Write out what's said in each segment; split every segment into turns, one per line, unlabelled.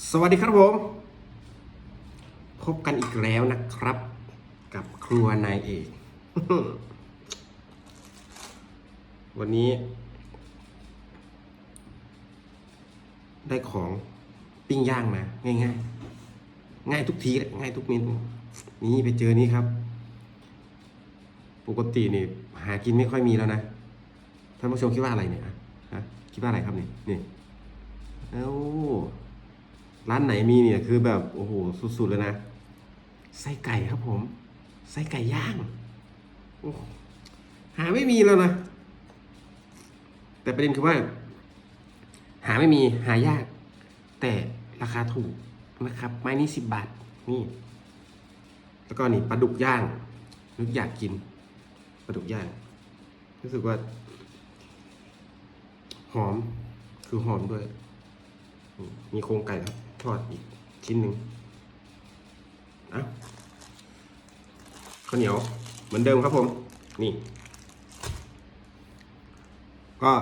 สวัสดีครับผม พบกันอีกแล้วนะครับ กับครัวนายเอกวันนี้ ได้ของปิ้งย่างมาง่ายๆง่ายทุกทีแหละง่ายทุกเมนูนี่ไปเจอนี้ครับ ปกตินี่หากินไม่ค่อยมีแล้วนะท่านผู้ชมคิดว่าอะไรเนี่ยฮะคิดว่าอะไรครับเนี่ยนี่เอ้า ร้านไหนมีเนี่ยคือแบบโอ้โหสุดๆเลยนะไส้ไก่ครับผมไส้ไก่ย่างโอ้หาไม่มีแล้วนะ แต่ประเด็นคือว่า หาไม่มีหายาก แต่ราคาถูกนะครับ ไม้นี้สิบบาทนี่ แล้วก็นี่ปลาดุกย่างนึกอยากกินปลาดุกย่างรู้สึกว่า หอมคือหอมด้วย มีโครงไก่ครับ ทอดอีกชิ้นหนึ่งอะข้าวเหนียวเหมือนเดิมครับผม นี่ ก็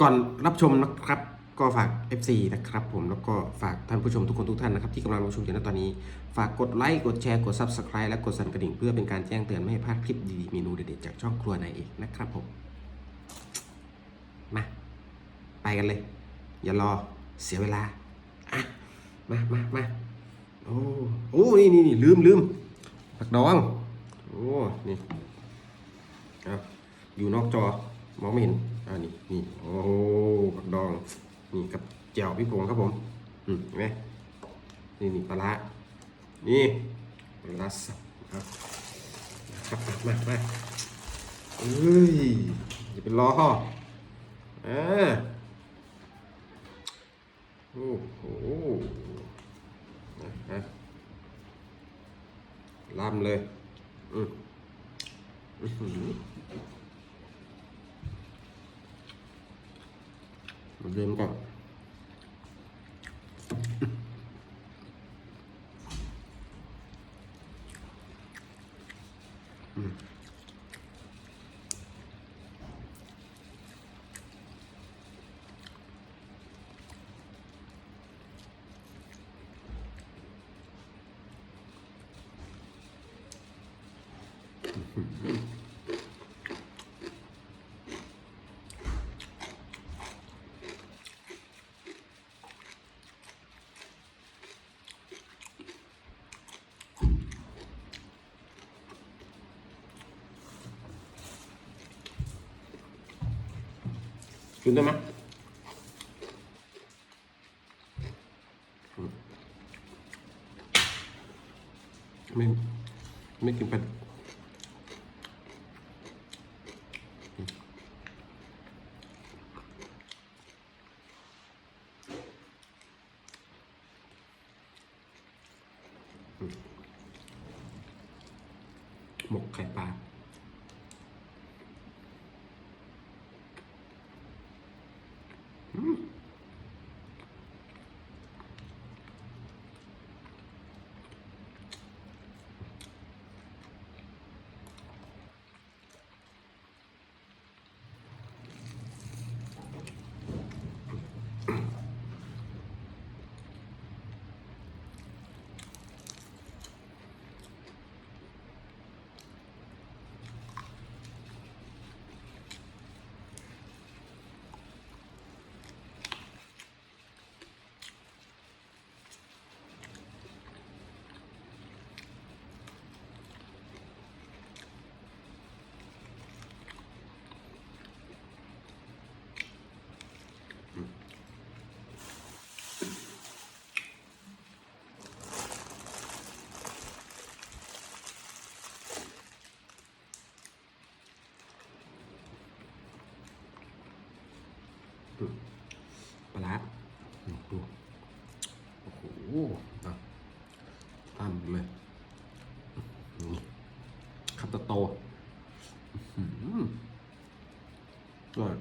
ก่อนรับชมนะครับ ก็ฝาก FC นะครับผมแล้วก็ฝากท่านผู้ชมทุกคนทุกท่านนะครับ ที่กำลังรับชมอยู่ณตอนนี้ ฝากกดไลค์กดแชร์กด Subscribe และกดสั่นกระดิ่งเพื่อเป็นการแจ้งเตือนไม่ให้พลาดคลิปดีๆเมนูเด็ดๆจากช่องครัวนายเอกนะครับผม ไปกันเลย อย่ารอเสียเวลาอะมามามาโอ้โอ้นี่นี่นี่ลืมลืมผักดอง โอ้นี่เอาอยู่นอกจอมองไม่เห็นอ่านี่นี่โอ้ผักดองนี่กับแจ่วพี่พงครับผมอืมเห็นไหมนี่นี่ปลาร้านี่ปลารสับครับครับมามามาเอ้ยอย่าเป็นล้อห่ออ่า โอ้โหนะฮะลำเลย อืมอืมเริ่มก่อน กินได้ไหมไม่ไม่กินไปลาอืม หมกไข่ปลา ปลาร้าดูโอ้โหอะตามเลยนี่คำโตอื้อร่อย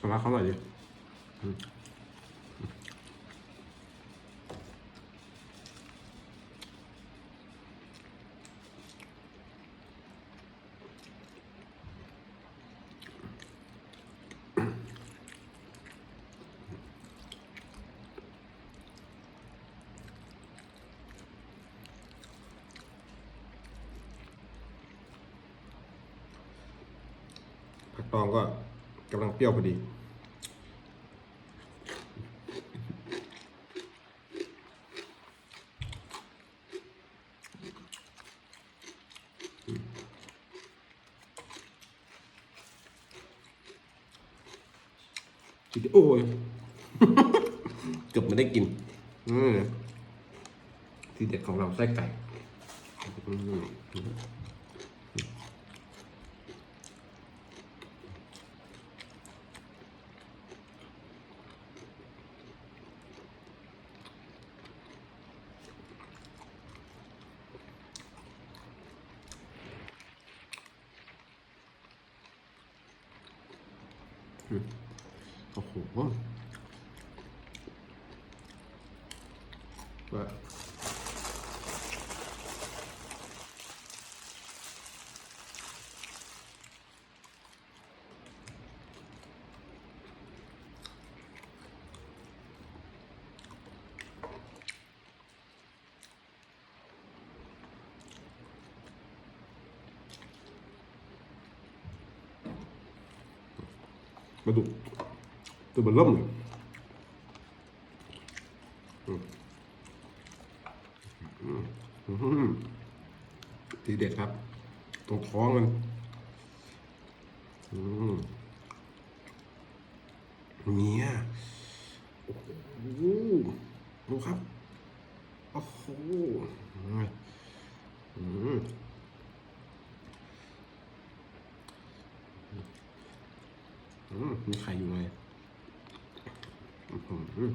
ปลาเขาอร่อยดีอืม ผัก ตองก็กำลังเปรี้ยวพอดี โอ้ย เกือบไม่ได้กิน อืมทีเด็ดของเราไส้ไก่ อืมโอ้โหว่า ปลาดุกตัวมันล่มเลยอืมอืมอืมทีเด็ดครับ ตรงท้องมันอืมเมียโอ้โหดูครับ โอ้โหอืม มีไข่อยู่เลยอื้อหือ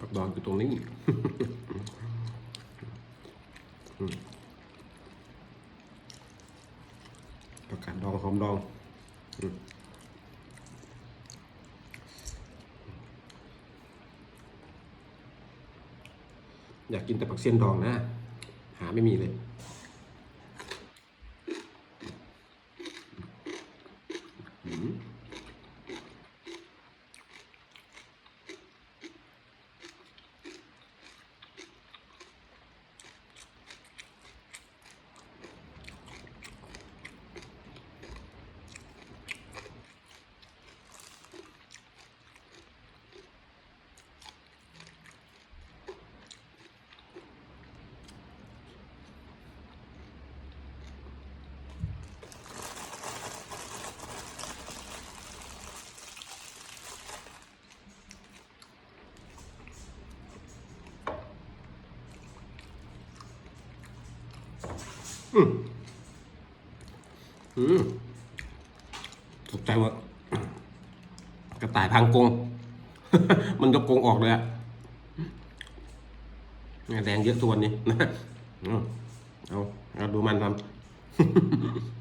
ผักดองอยู่ตรงนี้ ผักกาดดองหอมดองอืมอยากกินแต่ผักเสี้ยนดองนะ หาไม่มีเลย อืม อืมอืมตกใจว่ากระต่ายพังกง มันยกกงออกเลยอะเนี่ยแดงเยอะทวนนี้นะเอาเอาเอาดูมันทำ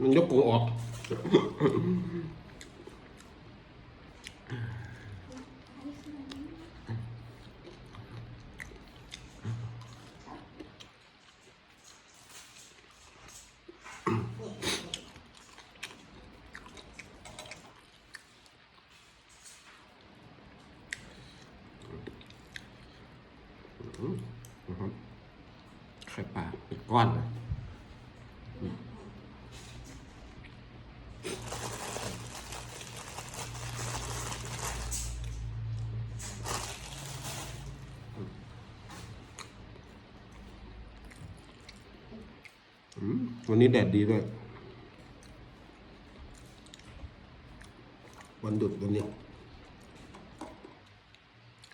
มันยกกรงออก ไข่ปลาเป็นก้อนเลยวันนี้แดดดีด้วย วันดุดวันนี้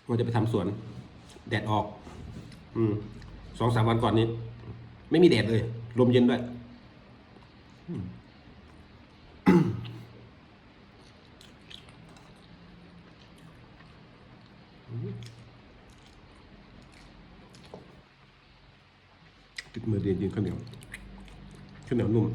ว่าจะไปทำสวน แดดออก อืม สองสามวันก่อนนี้ ไม่มีแดดเลย ลมเย็นด้วยติดมือเดียนยิงข้าวเหนียวข้าวเหนียวนุ่ม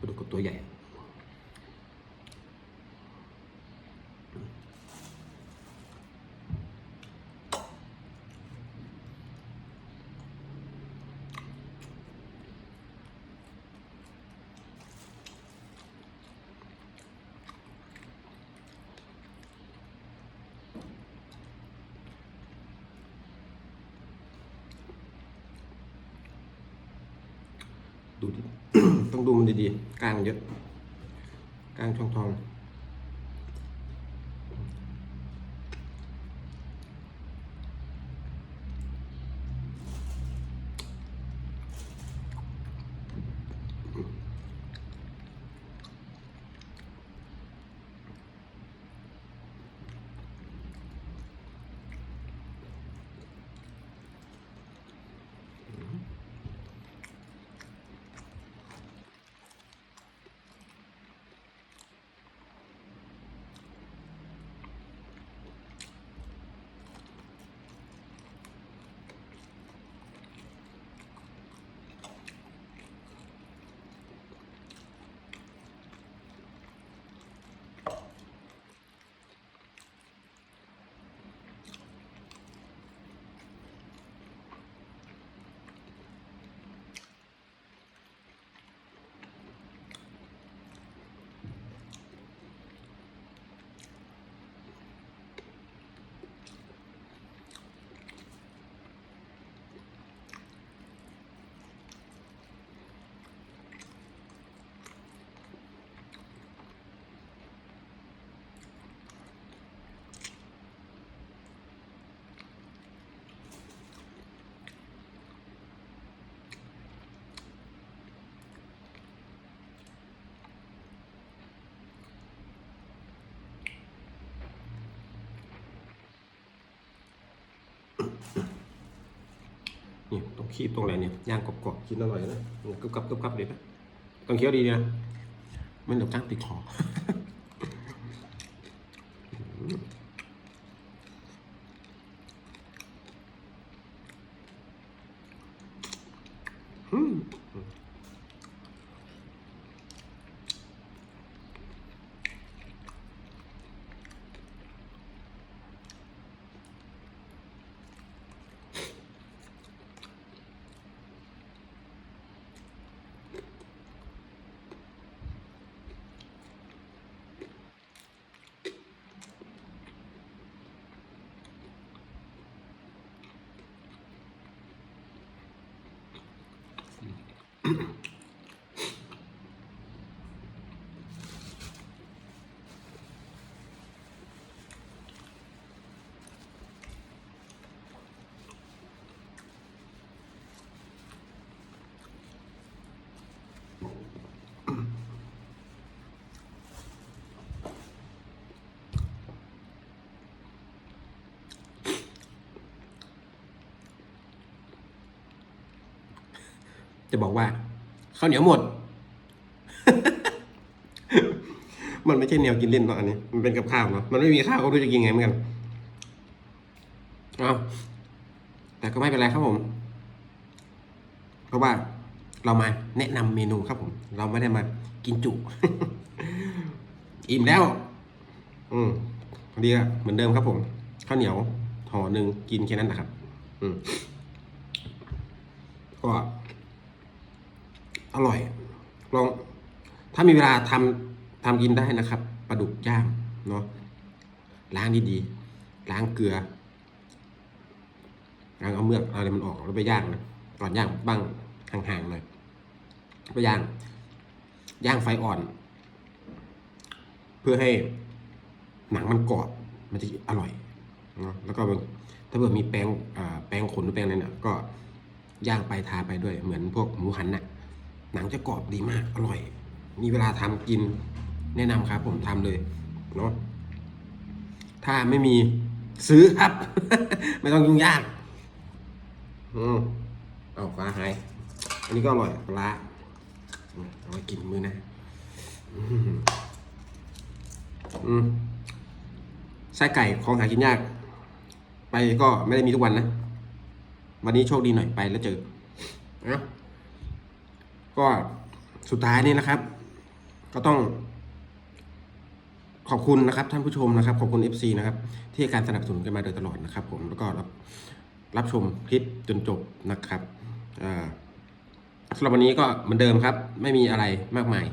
ปลา ดุกกับตัวใหญ่ ต้องดูมันดีๆกลางเยอะกลางช่องทอง นี่ต้องขีบตรงไหนเนี่ยย่างกรอบๆกินอร่อยนะกรุบกับกรุบกับเลยนะต้องเคี้ยวดีนะไม่เดี๋ยวจ้างติดคอ จะบอกว่าข้าวเหนียวหมด มันไม่ใช่แนวกินเล่นเนาะอันนี้ มันเป็นกับข้าวเนาะมันไม่มีข้าวก็รู้จะกินไงเหมือนกันเอาแต่ก็ไม่เป็นไรครับผม เพราะว่าเรามาแนะนำเมนูครับผม เราไม่ได้มากินจุ อิ่มแล้ว อืมดีอะเหมือนเดิมครับผมข้าวเหนียวห่อหนึ่งกินแค่นั้นนะครับ อืมก็ อร่อยลองถ้ามีเวลาทำทำกินได้นะครับปลาดุกย่างเนาะล้างดีๆล้างเกลือล้างเอาเมือกอะไรมันออกแล้วไปย่างนะก่อนย่างบ้างห่างๆหน่อยไปย่าง ย่างไฟอ่อน เพื่อให้หนังมันกรอบมันจะอร่อยเนาะแล้วก็ถ้าเกิดมีแป้งแป้งขนหรือแป้งอะไรเนี่ยก็ย่างไปทาไปด้วยเหมือนพวกหมูหันน่ะ หนังจะกรอบดีมากอร่อย มีเวลาทำกินแนะนำครับผมทำเลยเนาะถ้าไม่มีซื้อครับ ไม่ต้องยุ่งยากอืมเอาฟ้าหายอันนี้ก็อร่อยปลาร้าอืมเอาไว้กินมือนะอืมไส้ไก่ของหากินยาก ไปก็ไม่ได้มีทุกวันนะ วันนี้โชคดีหน่อยไปแล้วเจอเนาะ ก็สุดท้ายนี่นะครับ ก็ต้อง ขอบคุณนะครับ ท่านผู้ชมนะครับ ขอบคุณ FC นะครับ ที่ให้การสนับสนุนกันมาโดยตลอดนะครับ ผมแล้วก็รับรับชมคลิปจนจบนะครับสำหรับวันนี้ก็เหมือนเดิมครับ ไม่มีอะไรมากมาย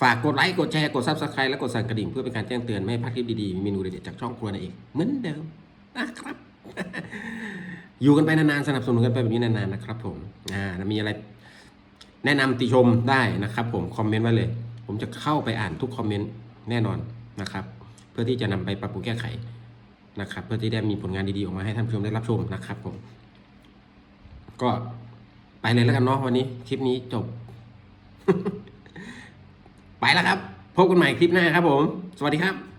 ฝากกดไลค์กดแชร์กด Subscribe และกดสั่นกระดิ่งเพื่อเป็นการแจ้งเตือนไม่ให้พลาดคลิปดีๆมีเมนูเด็ดๆจากช่องครัวนั่นเองเหมือนเดิมนะครับ อยู่กันไปนานๆสนับสนุนกันไปแบบนี้นานๆนะครับ ผมอ่ามีอะไร แนะนำติชมได้นะครับ ผมคอมเมนต์ไว้เลย ผมจะเข้าไปอ่านทุกคอมเมนต์แน่นอนนะครับ เพื่อที่จะนำไปปรับปรุงแก้ไขนะครับ เพื่อที่ได้มีผลงานดีๆออกมาให้ท่านผู้ชมได้รับชมนะครับ ผม ก็ไปเลยแล้วกันเนาะวันนี้ คลิปนี้จบ ไปแล้วครับ พบกันใหม่คลิปหน้าครับ ผม สวัสดีครับ